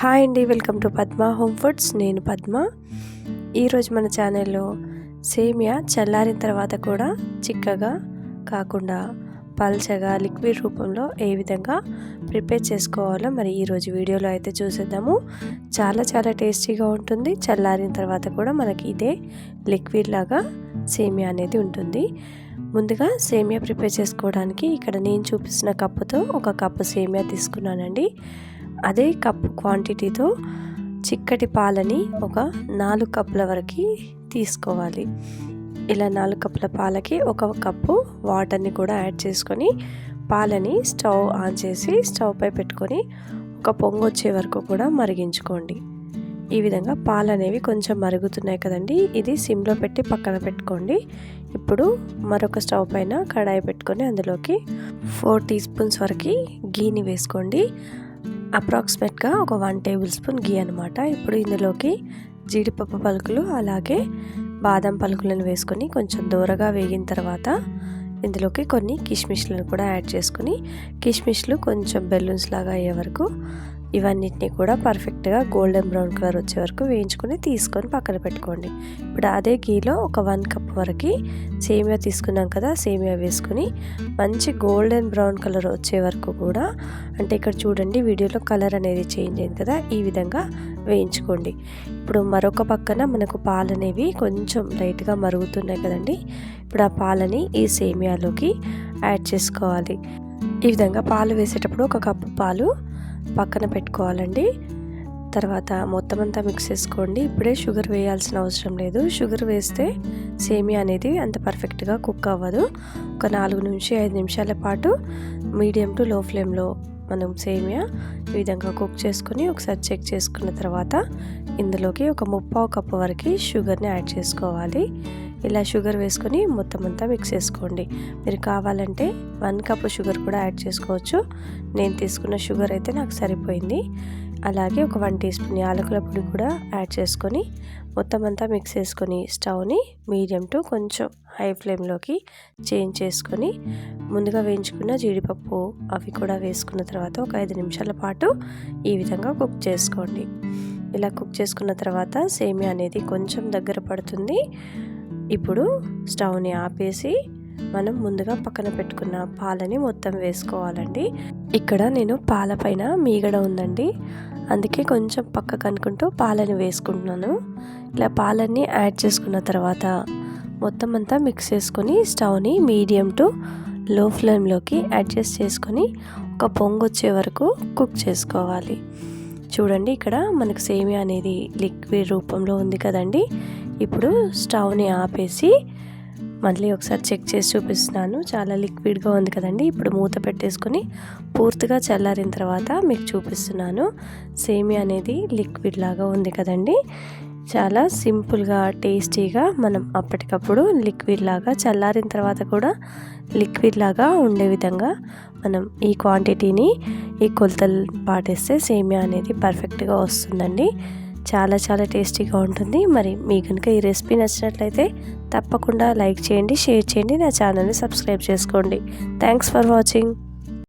Hi అండి welcome to Padma home foods. నేను పద్మ. ఈరోజు మన ఛానల్లో సేమియా చల్లారిన తర్వాత కూడా చిక్కగా కాకుండా పల్చగా లిక్విడ్ రూపంలో ఏ విధంగా ప్రిపేర్ చేసుకోవాలో మరి ఈరోజు వీడియోలో అయితే చూసేద్దాము. చాలా చాలా టేస్టీగా ఉంటుంది. చల్లారిన తర్వాత కూడా మనకి ఇదే లిక్విడ్ లాగా సేమియా అనేది ఉంటుంది. ముందుగా సేమియా ప్రిపేర్ చేసుకోవడానికి ఇక్కడ నేను చూపిస్తున్న కప్పుతో ఒక కప్పు సేమియా తీసుకున్నానండి. అదే కప్పు క్వాంటిటీతో చిక్కటి పాలని ఒక నాలుగు కప్పుల వరకు తీసుకోవాలి. ఇలా నాలుగు కప్పుల పాలకి ఒక కప్పు వాటర్ని కూడా యాడ్ చేసుకొని పాలని స్టవ్ ఆన్ చేసి స్టవ్పై పెట్టుకొని ఒక పొంగు వచ్చే వరకు కూడా మరిగించుకోండి. ఈ విధంగా పాలు అనేవి కొంచెం మరుగుతున్నాయి కదండి ఇది సిమ్లో పెట్టి పక్కన పెట్టుకోండి. ఇప్పుడు మరొక స్టవ్ పైన కడాయి పెట్టుకొని అందులోకి ఫోర్ టీ స్పూన్స్ వరకు గీని వేసుకోండి. అప్రాక్సిమేట్గా ఒక వన్ టేబుల్ స్పూన్ గీ అనమాట ఇప్పుడు ఇందులోకి జీడిపప్పు పలుకులు అలాగే బాదం పలుకులను వేసుకొని కొంచెం దూరగా వేగిన తర్వాత ఇందులోకి కొన్ని కిష్మిష్లను కూడా యాడ్ చేసుకుని కిష్మిష్లు కొంచెం బెలూన్స్ లాగా అయ్యే వరకు ఇవన్నిటిని కూడా పర్ఫెక్ట్గా గోల్డెన్ బ్రౌన్ కలర్ వచ్చే వరకు వేయించుకొని తీసుకొని పక్కన పెట్టుకోండి. ఇప్పుడు అదే గీలో ఒక వన్ కప్ వరకు సేమియా తీసుకున్నాం కదా సేమియా వేసుకొని మంచి గోల్డెన్ బ్రౌన్ కలర్ వచ్చే వరకు కూడా అంటే ఇక్కడ చూడండి వీడియోలో కలర్ అనేది చేంజ్ అయింది కదా ఈ విధంగా వేయించుకోండి. ఇప్పుడు మరొక పక్కన మనకు పాలు అనేవి కొంచెం లైట్గా మరుగుతున్నాయి కదండి ఇప్పుడు ఆ పాలని ఈ సేమియాలోకి యాడ్ చేసుకోవాలి. ఈ విధంగా పాలు వేసేటప్పుడు ఒక కప్పు పాలు పక్కన పెట్టుకోవాలండి. తర్వాత మొత్తం అంతా మిక్స్ చేసుకోండి. ఇప్పుడే షుగర్ వేయాల్సిన అవసరం లేదు. షుగర్ వేస్తే సేమియా అనేది అంత పర్ఫెక్ట్గా కుక్ అవ్వదు. ఒక నాలుగు నుంచి ఐదు నిమిషాల పాటు మీడియం టు లో ఫ్లేమ్లో మనం సేమియా ఈ విధంగా కుక్ చేసుకొని ఒకసారి చెక్ చేసుకున్న తర్వాత ఇందులోకి ఒక ముప్పావు కప్పు వరకు షుగర్ని యాడ్ చేసుకోవాలి. ఇలా షుగర్ వేసుకొని మొత్తం అంతా మిక్స్ చేసుకోండి. మీరు కావాలంటే వన్ కప్ షుగర్ కూడా యాడ్ చేసుకోవచ్చు. నేను తీసుకున్న షుగర్ అయితే నాకు సరిపోయింది. అలాగే ఒక వన్ టీ స్పూన్ యాలకుల పొడి కూడా యాడ్ చేసుకొని మొత్తం అంతా మిక్స్ చేసుకొని స్టవ్ని మీడియం టు కొంచెం హై ఫ్లేమ్లోకి చేంజ్ చేసుకొని ముందుగా వేయించుకున్న జీడిపప్పు అవి కూడా వేసుకున్న తర్వాత ఒక ఐదు నిమిషాల పాటు ఈ విధంగా కుక్ చేసుకోండి. ఇలా కుక్ చేసుకున్న తర్వాత సేమియా అనేది కొంచెం దగ్గర పడుతుంది. ఇప్పుడు స్టవ్ని ఆపేసి మనం ముందుగా పక్కన పెట్టుకున్న పాలని మొత్తం వేసుకోవాలండి. ఇక్కడ నేను పాల పైన మీగడ ఉందండి. అందుకే కొంచెం పక్కకు అనుకుంటూ పాలని వేసుకుంటున్నాను. ఇలా పాలన్నీ యాడ్ చేసుకున్న తర్వాత మొత్తం అంతా మిక్స్ చేసుకొని స్టవ్ని మీడియం టు లో ఫ్లేమ్లోకి అడ్జస్ట్ చేసుకొని ఒక పొంగు వచ్చే వరకు కుక్ చేసుకోవాలి. చూడండి ఇక్కడ మనకు సేమియా అనేది లిక్విడ్ రూపంలో ఉంది కదండి. ఇప్పుడు స్టవ్ని ఆపేసి మళ్ళీ ఒకసారి చెక్ చేసి చూపిస్తున్నాను. చాలా లిక్విడ్గా ఉంది కదండి. ఇప్పుడు మూత పెట్టేసుకొని పూర్తిగా చల్లారిన తర్వాత మీకు చూపిస్తున్నాను. సేమియా అనేది లిక్విడ్ లాగా ఉంది కదండి. చాలా సింపుల్గా టేస్టీగా మనం అప్పటికప్పుడు లిక్విడ్ లాగా చల్లారిన తర్వాత కూడా లిక్విడ్ లాగా ఉండే విధంగా మనం ఈ క్వాంటిటీని ఈ కొలతలు పాటిస్తే సేమియా అనేది పర్ఫెక్ట్గా వస్తుందండి. చాలా చాలా టేస్టీగా ఉంటుంది. మరి మీ కనుక ఈ రెసిపీ నచ్చినట్లయితే తప్పకుండా లైక్ చేయండి షేర్ చేయండి నా ఛానల్ని సబ్స్క్రైబ్ చేసుకోండి. Thanks for watching.